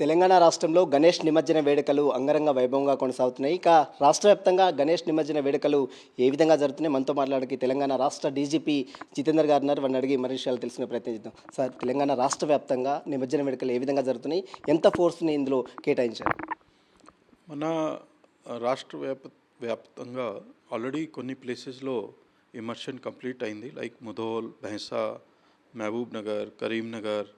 తెలంగాణ రాష్ట్రంలో గణేష్ నిమజ్జన వేడుకలు అంగరంగ వైభవంగా కొనసాగుతున్నాయి. ఇక రాష్ట్ర వ్యాప్తంగా గణేష్ నిమజ్జన వేడుకలు ఏ విధంగా జరుగుతున్నాయి మనతో మాట్లాడడానికి తెలంగాణ రాష్ట్ర డీజీపీ జితేందర్ గారు ఉన్నారు. వారిని అడిగి మరి విషయాలు తెలిసిన ప్రయత్నం చేద్దాం. సార్ తెలంగాణ రాష్ట్ర వ్యాప్తంగా నిమజ్జన వేడుకలు ఏ విధంగా జరుగుతున్నాయి? ఎంత ఫోర్స్ని ఇందులో కేటాయించారు? మన రాష్ట్ర వ్యాప వ్యాప్తంగా ఆల్రెడీ కొన్ని ప్లేసెస్లో ఇమర్షన్ కంప్లీట్ అయింది. లైక్ ముధోల్ భైంసా మహబూబ్ నగర్ కరీంనగర్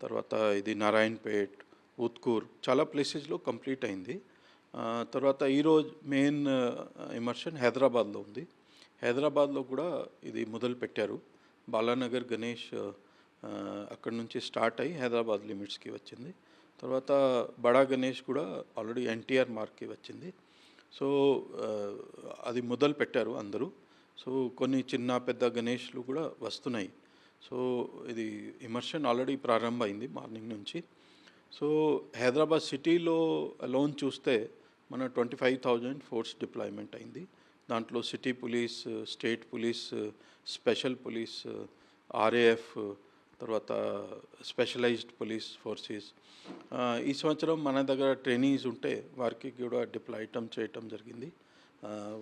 తర్వాత ఇది నారాయణపేట్ ఉత్కూర్ చాలా ప్లేసెస్లో కంప్లీట్ అయింది. తర్వాత ఈరోజు మెయిన్ ఇమర్షన్ హైదరాబాద్లో ఉంది. హైదరాబాద్లో కూడా ఇది మొదలు పెట్టారు బాలానగర్ గణేష్ అక్కడ నుంచి స్టార్ట్ అయ్యి హైదరాబాద్ లిమిట్స్కి వచ్చింది. తర్వాత బడా గణేష్ కూడా ఆల్రెడీ ఎన్టీఆర్ మార్క్కి వచ్చింది. సో అది మొదలు పెట్టారు అందరూ. సో కొన్ని చిన్న పెద్ద గణేష్లు కూడా వస్తున్నాయి. సో ఇది ఇమర్షన్ ఆల్రెడీ ప్రారంభమైంది మార్నింగ్ నుంచి. సో హైదరాబాద్ సిటీలో లోన్ చూస్తే మన twenty five thousand force deployment అయింది. దాంట్లో city police state police special police RAF తర్వాత స్పెషలైజ్డ్ పోలీస్ ఫోర్సెస్ ఈ సంవత్సరం మన దగ్గర ట్రైనీస్ ఉంటే వారికి కూడా డిప్లాయటం చేయటం జరిగింది.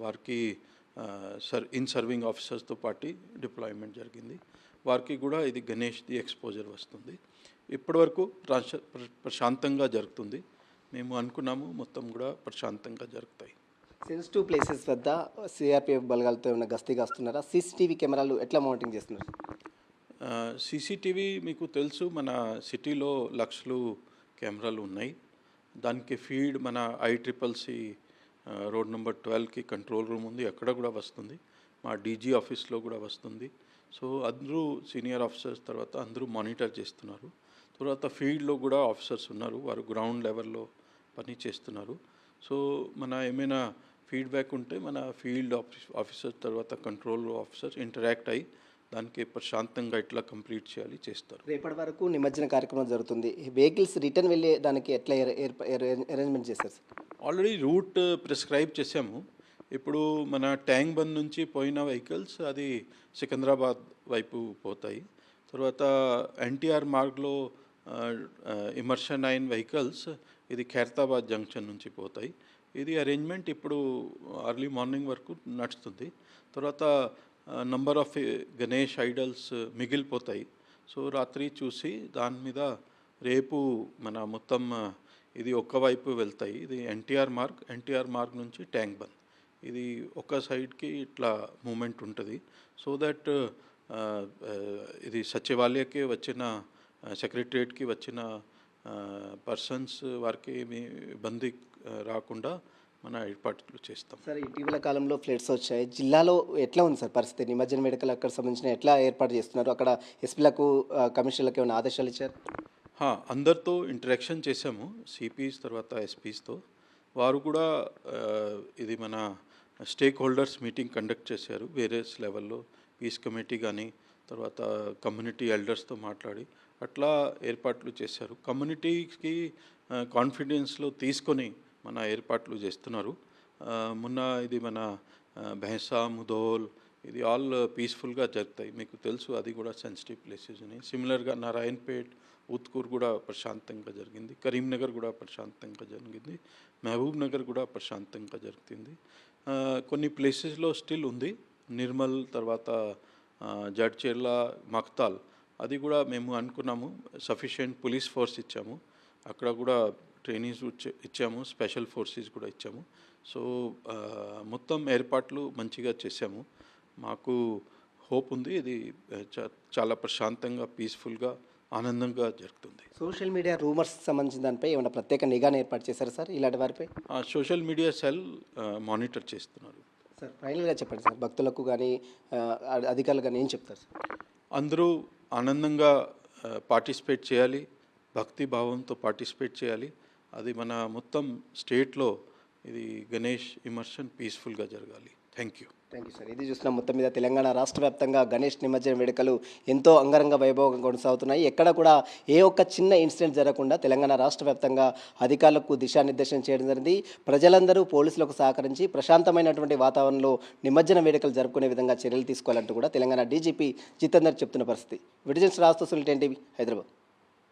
వారికి సర్ ఇన్ సర్వింగ్ ఆఫీసర్స్తో పాటు డిప్లాయ్మెంట్ జరిగింది. వారికి కూడా ఇది గణేష్ది ఎక్స్పోజర్ వస్తుంది. ఇప్పటివరకు ప్రశ ప్ర- ప్రశాంతంగా జరుగుతుంది. మేము అనుకున్నాము మొత్తం కూడా ప్రశాంతంగా జరుగుతాయి. సెన్సిటివ్ ప్లేసెస్ వద్ద సిఆర్పిఎఫ్ బలగాలతో ఉన్న గస్తీ కాస్తున్నారా? సీసీటీవీ కెమెరాలు ఎట్లా మౌంటింగ్ చేస్తున్నారు? సీసీటీవీ మీకు తెలుసు మన సిటీలో లక్షలు కెమెరాలు ఉన్నాయి. దానికి ఫీడ్ మన I triple C road number ట్వెల్వ్కి కంట్రోల్ రూమ్ ఉంది అక్కడ కూడా వస్తుంది. మా డీజీ ఆఫీస్లో కూడా వస్తుంది. సో అందరూ సీనియర్ ఆఫీసర్స్ తర్వాత అందరూ మానిటర్ చేస్తున్నారు. తర్వాత ఫీల్డ్లో కూడా ఆఫీసర్స్ ఉన్నారు వారు గ్రౌండ్ లెవెల్లో పని చేస్తున్నారు. సో మన ఏమైనా ఫీడ్బ్యాక్ ఉంటే మన ఫీల్డ్ ఆఫీస్ ఆఫీసర్ తర్వాత కంట్రోల్ ఆఫీసర్ ఇంటరాక్ట్ అయ్యి దానికి ప్రశాంతంగా ఇట్లా కంప్లీట్ చేయాలి చేస్తారు. రేపటి వరకు నిమజ్జన కార్యక్రమం జరుగుతుంది. వెహికల్స్ రిటర్న్ వెళ్ళే దానికి ఎట్లా arrangement sir? Already route prescribe చేసాము ఇప్పుడు మన ట్యాంక్ బండ్ నుంచి పోయిన వెహికల్స్ అది సికింద్రాబాద్ వైపు పోతాయి. తర్వాత ఎన్టీఆర్ మార్గ్లో ఇమర్షన్ అయిన వెహికల్స్ ఇది ఖైరతాబాద్ జంక్షన్ నుంచి పోతాయి. ఇది అరేంజ్మెంట్ ఇప్పుడు అర్లీ మార్నింగ్ వరకు నడుస్తుంది. తర్వాత నంబర్ ఆఫ్ గణేష్ ఐడల్స్ మిగిలిపోతాయి. సో రాత్రి చూసి దాని మీద రేపు మన మొత్తం ఇది ఒక్కవైపు వెళ్తాయి. ఇది ఎన్టీఆర్ మార్గ్ ఎన్టీఆర్ మార్గ్ నుంచి ట్యాంక్ బంద్. ఇది ఒక సైడ్కి ఇట్లా మూమెంట్ ఉంటుంది. సో దట్ ఇది సచివాలయకి వచ్చిన సెక్రటరియట్కి వచ్చిన పర్సన్స్ వారికి ఏమి ఇబ్బంది రాకుండా మన ఏర్పాట్లు చేస్తాం. సార్ ఇటీవల కాలంలో ఫ్లడ్స్ వచ్చాయి. జిల్లాలో ఎట్లా ఉంది సార్ పరిస్థితి? నిమజ్జన వేడుకలు అక్కడ సంబంధించిన ఎట్లా ఏర్పాటు చేస్తున్నారు? అక్కడ ఎస్పీలకు కమిషనర్లకు ఏమైనా ఆదేశాలు ఇచ్చారు? హా, అందరితో ఇంటరాక్షన్ చేసాము సిపిస్ తర్వాత ఎస్పీస్తో. వారు కూడా ఇది మన స్టేక్ హోల్డర్స్ మీటింగ్ కండక్ట్ చేశారు. వేరియస్ లెవెల్లో పీస్ కమిటీ కానీ తర్వాత కమ్యూనిటీ ఎల్డర్స్తో మాట్లాడి అట్లా ఏర్పాట్లు చేశారు. కమ్యూనిటీకి కాన్ఫిడెన్స్లో తీసుకొని మన ఏర్పాట్లు చేస్తున్నారు. మొన్న ఇది మన ఆ, ముదోల్ ఇది ఆల్ పీస్ఫుల్గా జరుగుతాయి. మీకు తెలుసు అది కూడా సెన్సిటివ్ ప్లేసెస్ ఉన్నాయి సిమిలర్గా నారాయణపేట్ ఉత్కూర్ కూడా ప్రశాంతంగా జరిగింది. కరీంనగర్ కూడా ప్రశాంతంగా జరిగింది. మహబూబ్ నగర్ కూడా ప్రశాంతంగా జరుగుతుంది. కొన్ని ప్లేసెస్లో స్టిల్ ఉంది. నిర్మల్ తర్వాత జడ్చేర్ల మక్తాల్ అది కూడా మేము అనుకున్నాము. సఫిషియెంట్ పోలీస్ ఫోర్స్ ఇచ్చాము. అక్కడ కూడా ట్రైనింగ్స్ ఇచ్చ- ఇచ్చాము స్పెషల్ ఫోర్సెస్ కూడా ఇచ్చాము. సో మొత్తం ఏర్పాట్లు మంచిగా చేశాము. మాకు హోప్ ఉంది ఇది చాలా ప్రశాంతంగా పీస్ఫుల్గా ఆనందంగా జరుగుతుంది. సోషల్ మీడియా రూమర్స్ సంబంధించిన దానిపై ఏమైనా ప్రత్యేక నిఘాను ఏర్పాటు చేశారు సార్ ఇలాంటి వారిపై? సోషల్ మీడియా సెల్ మానిటర్ చేస్తున్నారు. సార్ ఫైనల్గా చెప్పండి సార్ భక్తులకు కానీ అధికారులు కానీ ఏం చెప్తారు సార్? అందరూ ఆనందంగా పార్టిసిపేట్ చేయాలి భక్తి భావంతో పార్టిసిపేట్ చేయాలి. అది మన మొత్తం స్టేట్లో ఇది గణేష్ ఇమర్షన్ పీస్ఫుల్గా జరగాలి. Thank you thank you sir ఇది చూసిన మొత్తం మీద తెలంగాణ రాష్ట్ర వ్యాప్తంగా గణేష్ నిమజ్జన వేడుకలు ఎంతో అంగరంగ వైభవంగా కొనసాగుతున్నాయి. ఎక్కడ కూడా ఏ ఒక్క చిన్న ఇన్సిడెంట్ జరగకుండా తెలంగాణ రాష్ట్ర వ్యాప్తంగా అధికారులకు దిశానిర్దేశం చేయడం జరిగింది. ప్రజలందరూ పోలీసులకు సహకరించి ప్రశాంతమైనటువంటి వాతావరణంలో నిమజ్జన వేడుకలు జరుపుకునే విధంగా చర్యలు తీసుకోవాలంటూ కూడా తెలంగాణ డీజీపీ జితేందర్ చెప్తున్న పరిస్థితి. విడిజన్స్ రాస్తూ సుల్టెన్ టీవీ హైదరాబాద్.